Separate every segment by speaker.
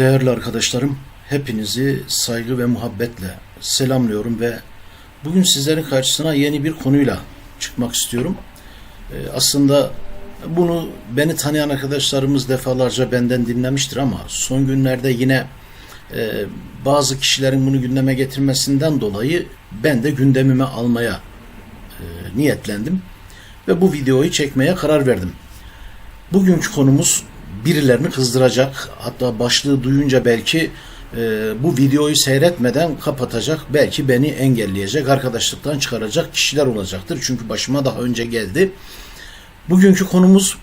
Speaker 1: Değerli arkadaşlarım, hepinizi saygı ve muhabbetle selamlıyorum ve bugün sizlerin karşısına yeni bir konuyla çıkmak istiyorum. Ee, aslında bunu beni tanıyan arkadaşlarımız defalarca benden dinlemiştir ama son günlerde yine e, bazı kişilerin bunu gündeme getirmesinden dolayı ben de gündemime almaya e, niyetlendim ve bu videoyu çekmeye karar verdim. Bugünkü konumuz birilerini kızdıracak. Hatta başlığı duyunca belki e, bu videoyu seyretmeden kapatacak. Belki beni engelleyecek, arkadaşlıktan çıkaracak kişiler olacaktır. Çünkü başıma daha önce geldi. Bugünkü konumuz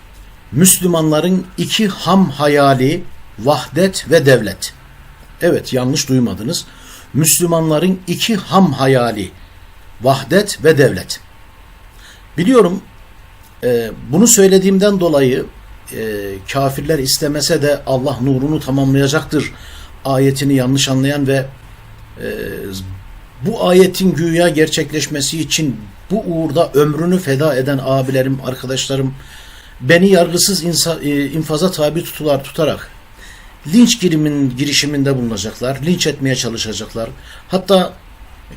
Speaker 1: Müslümanların iki ham hayali vahdet ve devlet. Evet yanlış duymadınız. Müslümanların iki ham hayali vahdet ve devlet. Biliyorum e, bunu söylediğimden dolayı e, kafirler istemese de Allah nurunu tamamlayacaktır ayetini yanlış anlayan ve e, bu ayetin güya gerçekleşmesi için bu uğurda ömrünü feda eden abilerim, arkadaşlarım beni yargısız insa, e, infaza tabi tutular tutarak linç girimin girişiminde bulunacaklar, linç etmeye çalışacaklar. Hatta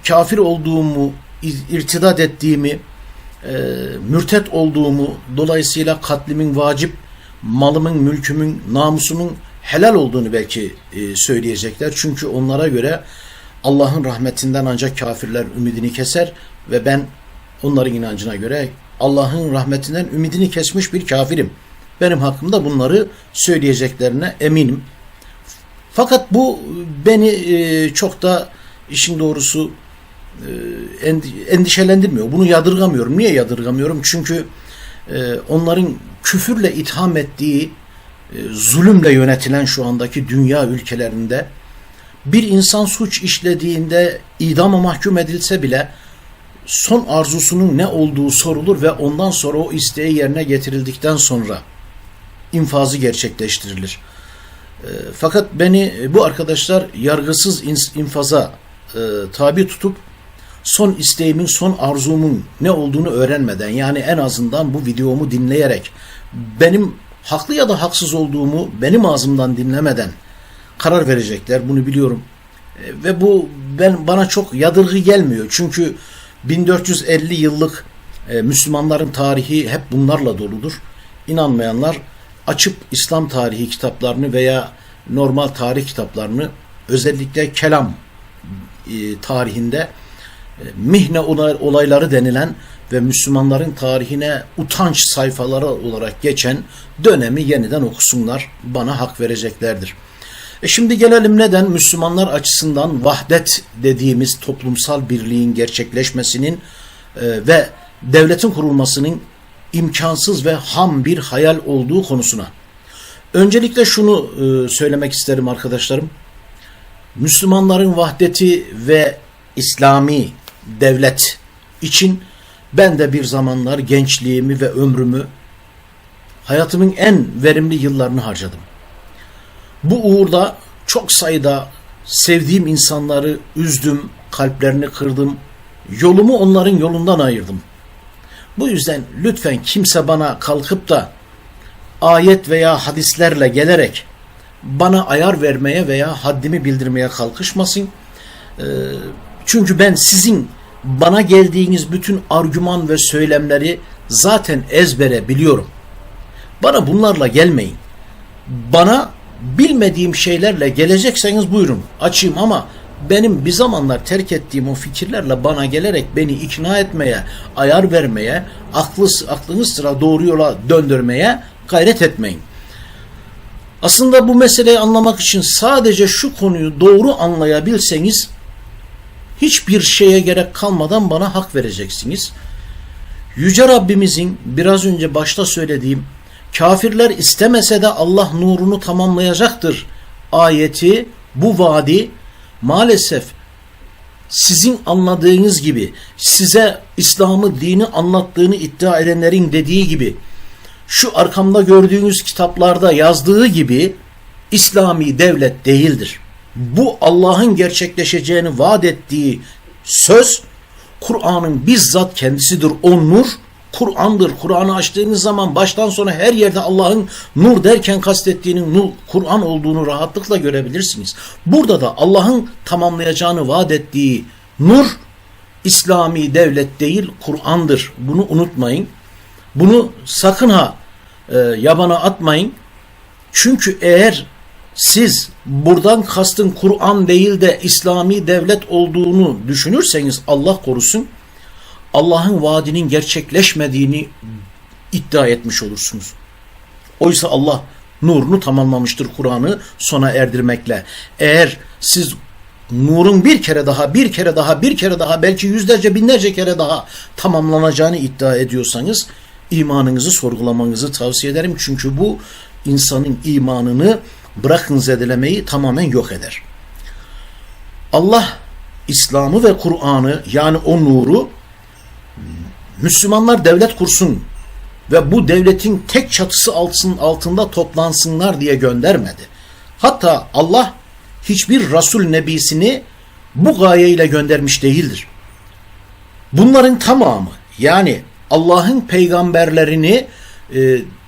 Speaker 1: kafir olduğumu, irtidat ettiğimi, e, mürtet olduğumu, dolayısıyla katlimin vacip malımın, mülkümün, namusumun helal olduğunu belki e, söyleyecekler. Çünkü onlara göre Allah'ın rahmetinden ancak kafirler ümidini keser ve ben onların inancına göre Allah'ın rahmetinden ümidini kesmiş bir kafirim. Benim hakkımda bunları söyleyeceklerine eminim. Fakat bu beni e, çok da işin doğrusu e, endişelendirmiyor. Bunu yadırgamıyorum. Niye yadırgamıyorum? Çünkü onların küfürle itham ettiği e, zulümle yönetilen şu andaki dünya ülkelerinde bir insan suç işlediğinde idama mahkum edilse bile son arzusunun ne olduğu sorulur ve ondan sonra o isteği yerine getirildikten sonra infazı gerçekleştirilir. E, fakat beni bu arkadaşlar yargısız infaza e, tabi tutup son isteğimin, son arzumun ne olduğunu öğrenmeden yani en azından bu videomu dinleyerek benim haklı ya da haksız olduğumu benim ağzımdan dinlemeden karar verecekler. Bunu biliyorum. E, ve bu ben bana çok yadırgı gelmiyor. Çünkü 1450 yıllık e, Müslümanların tarihi hep bunlarla doludur. İnanmayanlar açıp İslam tarihi kitaplarını veya normal tarih kitaplarını özellikle kelam e, tarihinde mihne olayları denilen ve Müslümanların tarihine utanç sayfaları olarak geçen dönemi yeniden okusunlar. Bana hak vereceklerdir. E şimdi gelelim neden Müslümanlar açısından vahdet dediğimiz toplumsal birliğin gerçekleşmesinin e, ve devletin kurulmasının imkansız ve ham bir hayal olduğu konusuna. Öncelikle şunu e, söylemek isterim arkadaşlarım. Müslümanların vahdeti ve İslami devlet için ben de bir zamanlar gençliğimi ve ömrümü hayatımın en verimli yıllarını harcadım. Bu uğurda çok sayıda sevdiğim insanları üzdüm, kalplerini kırdım, yolumu onların yolundan ayırdım. Bu yüzden lütfen kimse bana kalkıp da ayet veya hadislerle gelerek bana ayar vermeye veya haddimi bildirmeye kalkışmasın. Ee, çünkü ben sizin bana geldiğiniz bütün argüman ve söylemleri zaten ezbere biliyorum. Bana bunlarla gelmeyin. Bana bilmediğim şeylerle gelecekseniz buyurun açayım ama benim bir zamanlar terk ettiğim o fikirlerle bana gelerek beni ikna etmeye, ayar vermeye, aklı, aklınız sıra doğru yola döndürmeye gayret etmeyin. Aslında bu meseleyi anlamak için sadece şu konuyu doğru anlayabilseniz hiçbir şeye gerek kalmadan bana hak vereceksiniz. Yüce Rabbimizin biraz önce başta söylediğim kafirler istemese de Allah nurunu tamamlayacaktır ayeti bu vaadi maalesef sizin anladığınız gibi size İslam'ı dini anlattığını iddia edenlerin dediği gibi şu arkamda gördüğünüz kitaplarda yazdığı gibi İslami devlet değildir bu Allah'ın gerçekleşeceğini vaat ettiği söz Kur'an'ın bizzat kendisidir. O nur Kur'an'dır. Kur'an'ı açtığınız zaman baştan sona her yerde Allah'ın nur derken kastettiğinin Kur'an olduğunu rahatlıkla görebilirsiniz. Burada da Allah'ın tamamlayacağını vaat ettiği nur İslami devlet değil Kur'an'dır. Bunu unutmayın. Bunu sakın ha e, yabana atmayın. Çünkü eğer siz buradan kastın Kur'an değil de İslami devlet olduğunu düşünürseniz Allah korusun Allah'ın vaadinin gerçekleşmediğini iddia etmiş olursunuz. Oysa Allah nurunu tamamlamıştır Kur'an'ı sona erdirmekle. Eğer siz nurun bir kere daha, bir kere daha, bir kere daha, belki yüzlerce, binlerce kere daha tamamlanacağını iddia ediyorsanız imanınızı sorgulamanızı tavsiye ederim. Çünkü bu insanın imanını bırakın zedelemeyi tamamen yok eder. Allah İslam'ı ve Kur'an'ı yani o nuru Müslümanlar devlet kursun ve bu devletin tek çatısı altında toplansınlar diye göndermedi. Hatta Allah hiçbir Resul Nebisini bu gayeyle göndermiş değildir. Bunların tamamı yani Allah'ın peygamberlerini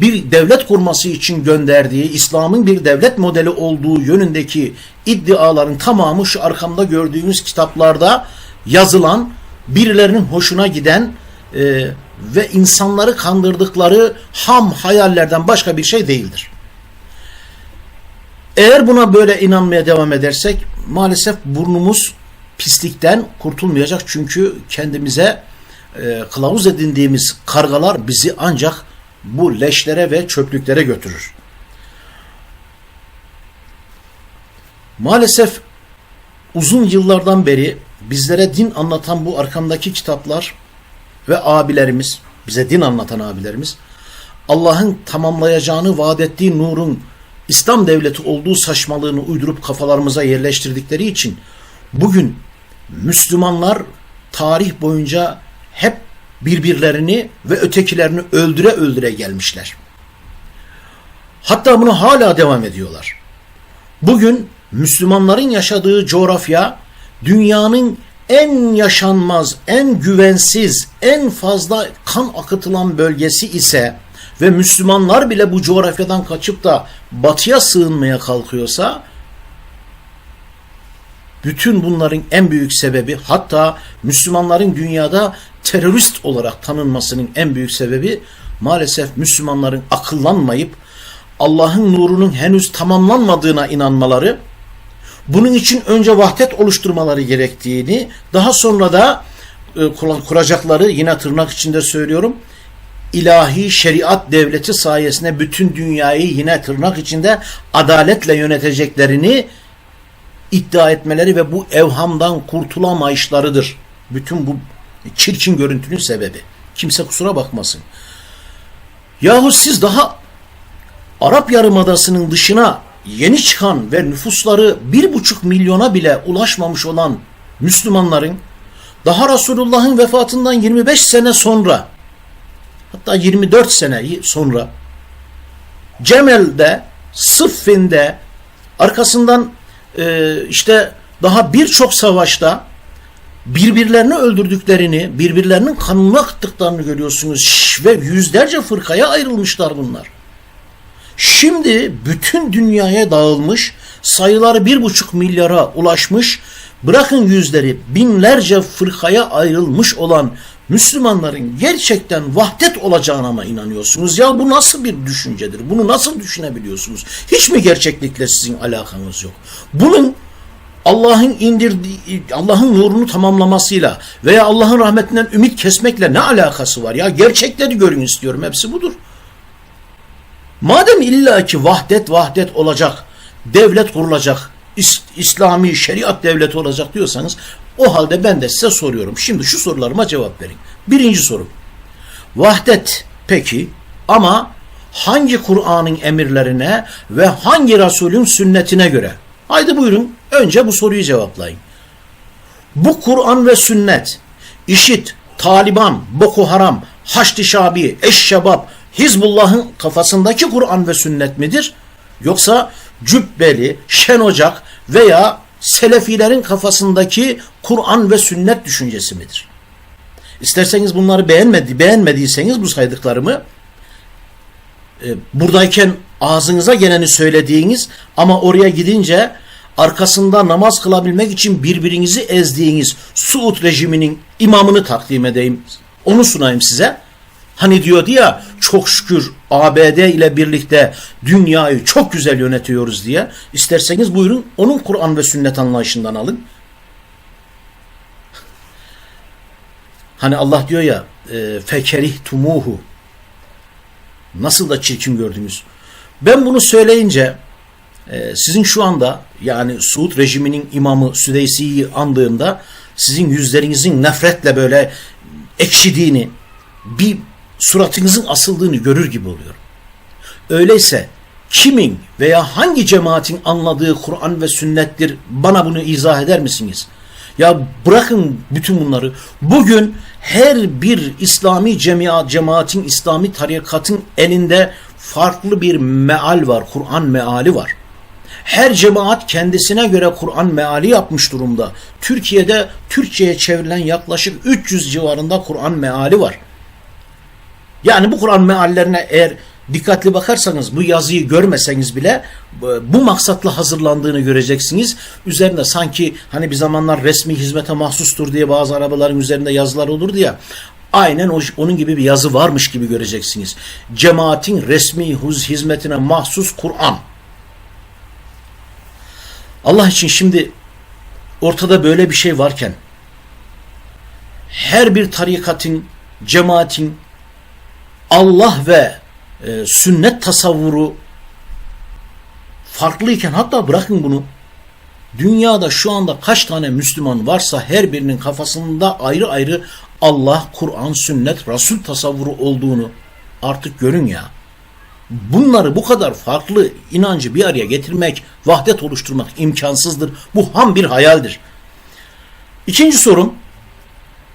Speaker 1: bir devlet kurması için gönderdiği, İslam'ın bir devlet modeli olduğu yönündeki iddiaların tamamı şu arkamda gördüğünüz kitaplarda yazılan, birilerinin hoşuna giden e, ve insanları kandırdıkları ham hayallerden başka bir şey değildir. Eğer buna böyle inanmaya devam edersek maalesef burnumuz pislikten kurtulmayacak çünkü kendimize e, kılavuz edindiğimiz kargalar bizi ancak bu leşlere ve çöplüklere götürür. Maalesef uzun yıllardan beri bizlere din anlatan bu arkamdaki kitaplar ve abilerimiz, bize din anlatan abilerimiz Allah'ın tamamlayacağını vaat ettiği nurun İslam devleti olduğu saçmalığını uydurup kafalarımıza yerleştirdikleri için bugün Müslümanlar tarih boyunca hep birbirlerini ve ötekilerini öldüre öldüre gelmişler. Hatta bunu hala devam ediyorlar. Bugün Müslümanların yaşadığı coğrafya dünyanın en yaşanmaz, en güvensiz, en fazla kan akıtılan bölgesi ise ve Müslümanlar bile bu coğrafyadan kaçıp da batıya sığınmaya kalkıyorsa bütün bunların en büyük sebebi hatta Müslümanların dünyada terörist olarak tanınmasının en büyük sebebi maalesef Müslümanların akıllanmayıp Allah'ın nurunun henüz tamamlanmadığına inanmaları, bunun için önce vahdet oluşturmaları gerektiğini, daha sonra da e, kuracakları yine tırnak içinde söylüyorum, ilahi şeriat devleti sayesinde bütün dünyayı yine tırnak içinde adaletle yöneteceklerini iddia etmeleri ve bu evhamdan kurtulamayışlarıdır. Bütün bu çirkin görüntünün sebebi. Kimse kusura bakmasın. Yahu siz daha Arap Yarımadası'nın dışına yeni çıkan ve nüfusları bir buçuk milyona bile ulaşmamış olan Müslümanların daha Resulullah'ın vefatından 25 sene sonra hatta 24 sene sonra Cemel'de, Sıffin'de arkasından e, işte daha birçok savaşta birbirlerini öldürdüklerini, birbirlerinin kanını akıttıklarını görüyorsunuz. Şş, ve yüzlerce fırkaya ayrılmışlar bunlar. Şimdi bütün dünyaya dağılmış, sayıları bir buçuk milyara ulaşmış, bırakın yüzleri binlerce fırkaya ayrılmış olan Müslümanların gerçekten vahdet olacağına mı inanıyorsunuz? Ya bu nasıl bir düşüncedir? Bunu nasıl düşünebiliyorsunuz? Hiç mi gerçeklikle sizin alakanız yok? Bunun Allah'ın indirdiği, Allah'ın nurunu tamamlamasıyla veya Allah'ın rahmetinden ümit kesmekle ne alakası var? Ya gerçekleri görün istiyorum. Hepsi budur. Madem illaki vahdet vahdet olacak, devlet kurulacak, İs İslami şeriat devleti olacak diyorsanız o halde ben de size soruyorum. Şimdi şu sorularıma cevap verin. Birinci soru. Vahdet peki ama hangi Kur'an'ın emirlerine ve hangi Resulün sünnetine göre? Haydi buyurun önce bu soruyu cevaplayın. Bu Kur'an ve sünnet, işit, Taliban, Boko Haram, Haçlı Şabi, Eşşebab, Hizbullah'ın kafasındaki Kur'an ve sünnet midir? Yoksa Cübbeli, Şen Ocak veya Selefilerin kafasındaki Kur'an ve sünnet düşüncesi midir? İsterseniz bunları beğenmedi, beğenmediyseniz bu saydıklarımı e, buradayken ağzınıza geleni söylediğiniz ama oraya gidince arkasında namaz kılabilmek için birbirinizi ezdiğiniz Suud rejiminin imamını takdim edeyim. Onu sunayım size. Hani diyordu ya çok şükür ABD ile birlikte dünyayı çok güzel yönetiyoruz diye. İsterseniz buyurun onun Kur'an ve sünnet anlayışından alın. Hani Allah diyor ya e, fekerih tumuhu nasıl da çirkin gördünüz. Ben bunu söyleyince sizin şu anda yani Suud rejiminin imamı Südeysi'yi andığımda sizin yüzlerinizin nefretle böyle ekşidiğini bir suratınızın asıldığını görür gibi oluyorum. Öyleyse kimin veya hangi cemaatin anladığı Kur'an ve sünnettir bana bunu izah eder misiniz? Ya bırakın bütün bunları. Bugün her bir İslami cemiat, cemaatin, İslami tarikatın elinde farklı bir meal var. Kur'an meali var. Her cemaat kendisine göre Kur'an meali yapmış durumda. Türkiye'de Türkçe'ye çevrilen yaklaşık 300 civarında Kur'an meali var. Yani bu Kur'an meallerine eğer dikkatli bakarsanız bu yazıyı görmeseniz bile bu maksatla hazırlandığını göreceksiniz. Üzerinde sanki hani bir zamanlar resmi hizmete mahsustur diye bazı arabaların üzerinde yazılar olurdu ya. Aynen onun gibi bir yazı varmış gibi göreceksiniz. Cemaatin resmi hizmetine mahsus Kur'an. Allah için şimdi ortada böyle bir şey varken her bir tarikatın, cemaatin Allah ve e, sünnet tasavvuru farklıyken hatta bırakın bunu dünyada şu anda kaç tane Müslüman varsa her birinin kafasında ayrı ayrı Allah, Kur'an, sünnet, Resul tasavvuru olduğunu artık görün ya. Bunları bu kadar farklı inancı bir araya getirmek, vahdet oluşturmak imkansızdır. Bu ham bir hayaldir. İkinci sorum,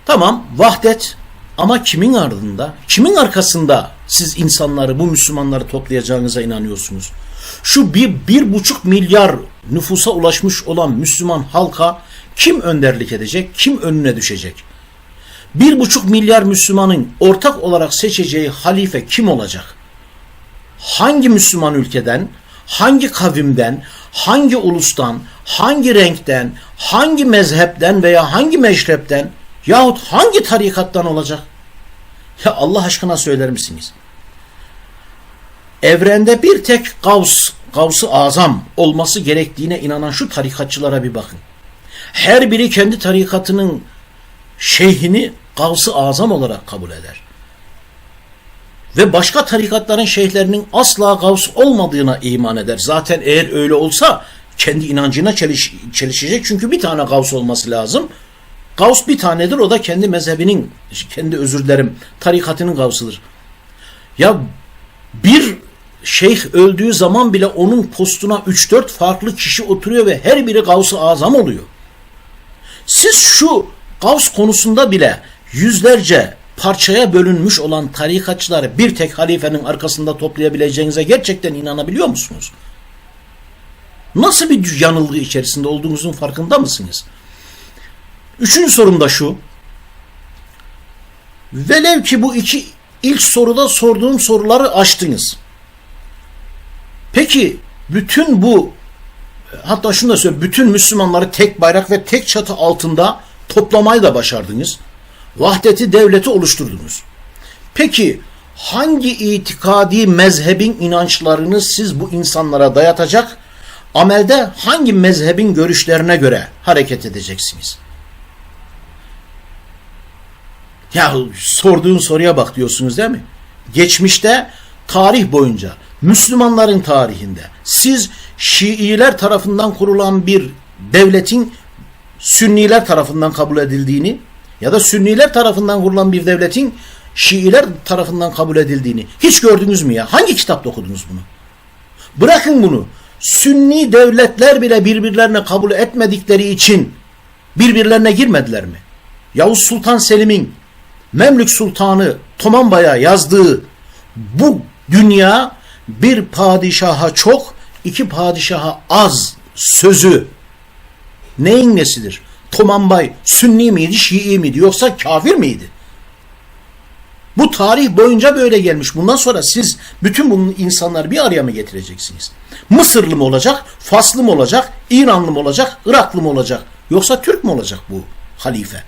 Speaker 1: tamam vahdet ama kimin ardında, kimin arkasında siz insanları, bu Müslümanları toplayacağınıza inanıyorsunuz? Şu bir, bir buçuk milyar nüfusa ulaşmış olan Müslüman halka kim önderlik edecek, kim önüne düşecek? Bir buçuk milyar Müslümanın ortak olarak seçeceği halife kim olacak? Hangi Müslüman ülkeden, hangi kavimden, hangi ulustan, hangi renkten, hangi mezhepten veya hangi meşrepten yahut hangi tarikattan olacak? Ya Allah aşkına söyler misiniz? Evrende bir tek Gavs, Gavs-ı Azam olması gerektiğine inanan şu tarikatçılara bir bakın. Her biri kendi tarikatının şeyhini Gavs-ı Azam olarak kabul eder. Ve başka tarikatların şeyhlerinin asla Gavs olmadığına iman eder. Zaten eğer öyle olsa kendi inancına çeliş, çelişecek. Çünkü bir tane Gavs olması lazım. Gavs bir tanedir. O da kendi mezhebinin, kendi özür dilerim, tarikatının Gavs'ıdır. Ya bir şeyh öldüğü zaman bile onun postuna 3-4 farklı kişi oturuyor ve her biri Gavs-ı Azam oluyor. Siz şu Gavs konusunda bile yüzlerce parçaya bölünmüş olan tarikatçıları bir tek halifenin arkasında toplayabileceğinize gerçekten inanabiliyor musunuz? Nasıl bir yanılgı içerisinde olduğunuzun farkında mısınız? Üçüncü sorum da şu. Velev ki bu iki ilk soruda sorduğum soruları açtınız. Peki bütün bu hatta şunu da söyleyeyim. Bütün Müslümanları tek bayrak ve tek çatı altında toplamayı da başardınız. Vahdeti devleti oluşturdunuz. Peki hangi itikadi mezhebin inançlarını siz bu insanlara dayatacak, amelde hangi mezhebin görüşlerine göre hareket edeceksiniz? Ya sorduğun soruya bak diyorsunuz değil mi? Geçmişte tarih boyunca Müslümanların tarihinde siz Şiiler tarafından kurulan bir devletin Sünniler tarafından kabul edildiğini ya da Sünniler tarafından kurulan bir devletin Şiiler tarafından kabul edildiğini hiç gördünüz mü ya? Hangi kitapta okudunuz bunu? Bırakın bunu. Sünni devletler bile birbirlerine kabul etmedikleri için birbirlerine girmediler mi? Yavuz Sultan Selim'in Memlük Sultanı Tomanbay'a yazdığı bu dünya bir padişaha çok, iki padişaha az sözü neyin nesidir? Tomanbay Sünni miydi, Şii miydi yoksa kafir miydi? Bu tarih boyunca böyle gelmiş. Bundan sonra siz bütün bu insanları bir araya mı getireceksiniz? Mısırlı mı olacak, Faslı mı olacak, İranlı mı olacak, Iraklı mı olacak? Yoksa Türk mü olacak bu halife?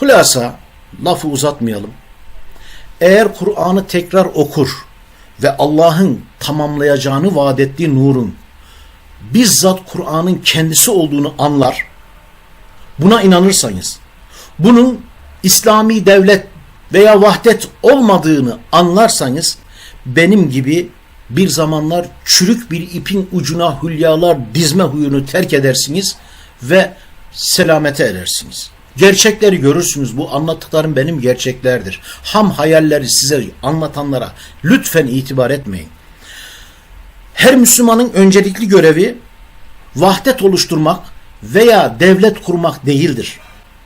Speaker 1: Hulasa lafı uzatmayalım. Eğer Kur'an'ı tekrar okur ve Allah'ın tamamlayacağını vaat ettiği nurun bizzat Kur'an'ın kendisi olduğunu anlar, buna inanırsanız, bunun İslami devlet veya vahdet olmadığını anlarsanız, benim gibi bir zamanlar çürük bir ipin ucuna hülyalar dizme huyunu terk edersiniz ve selamete erersiniz. Gerçekleri görürsünüz. Bu anlattıklarım benim gerçeklerdir. Ham hayalleri size anlatanlara lütfen itibar etmeyin. Her Müslümanın öncelikli görevi vahdet oluşturmak veya devlet kurmak değildir.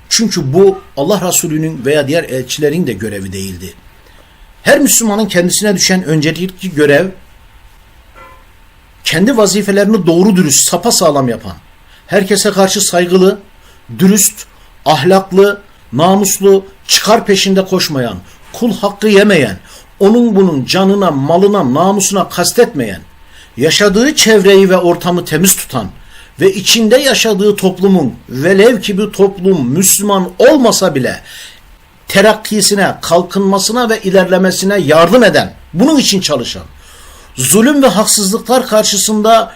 Speaker 1: Çünkü bu Allah Resulü'nün veya diğer elçilerin de görevi değildi. Her Müslümanın kendisine düşen öncelikli görev kendi vazifelerini doğru dürüst, sapa sağlam yapan, herkese karşı saygılı, dürüst, ahlaklı, namuslu, çıkar peşinde koşmayan, kul hakkı yemeyen, onun bunun canına, malına, namusuna kastetmeyen, yaşadığı çevreyi ve ortamı temiz tutan ve içinde yaşadığı toplumun velev ki bir toplum Müslüman olmasa bile terakkisine, kalkınmasına ve ilerlemesine yardım eden, bunun için çalışan, zulüm ve haksızlıklar karşısında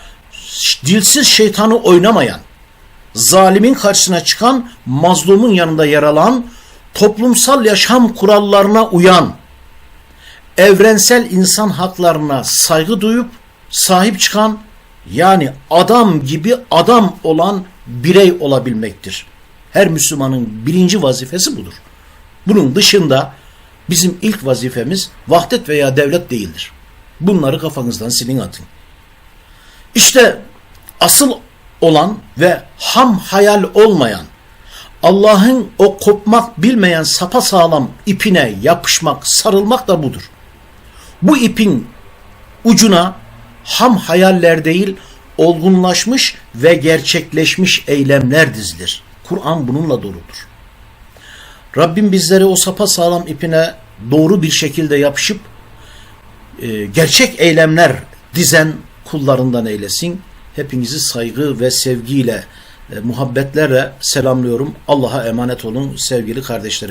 Speaker 1: dilsiz şeytanı oynamayan, zalimin karşısına çıkan, mazlumun yanında yer alan, toplumsal yaşam kurallarına uyan, evrensel insan haklarına saygı duyup sahip çıkan, yani adam gibi adam olan birey olabilmektir. Her Müslümanın birinci vazifesi budur. Bunun dışında bizim ilk vazifemiz vahdet veya devlet değildir. Bunları kafanızdan silin atın. İşte asıl olan ve ham hayal olmayan Allah'ın o kopmak bilmeyen sapa sağlam ipine yapışmak, sarılmak da budur. Bu ipin ucuna ham hayaller değil, olgunlaşmış ve gerçekleşmiş eylemler dizilir. Kur'an bununla doludur. Rabbim bizleri o sapa sağlam ipine doğru bir şekilde yapışıp e, gerçek eylemler dizen kullarından eylesin. Hepinizi saygı ve sevgiyle, e, muhabbetlerle selamlıyorum. Allah'a emanet olun sevgili kardeşlerim.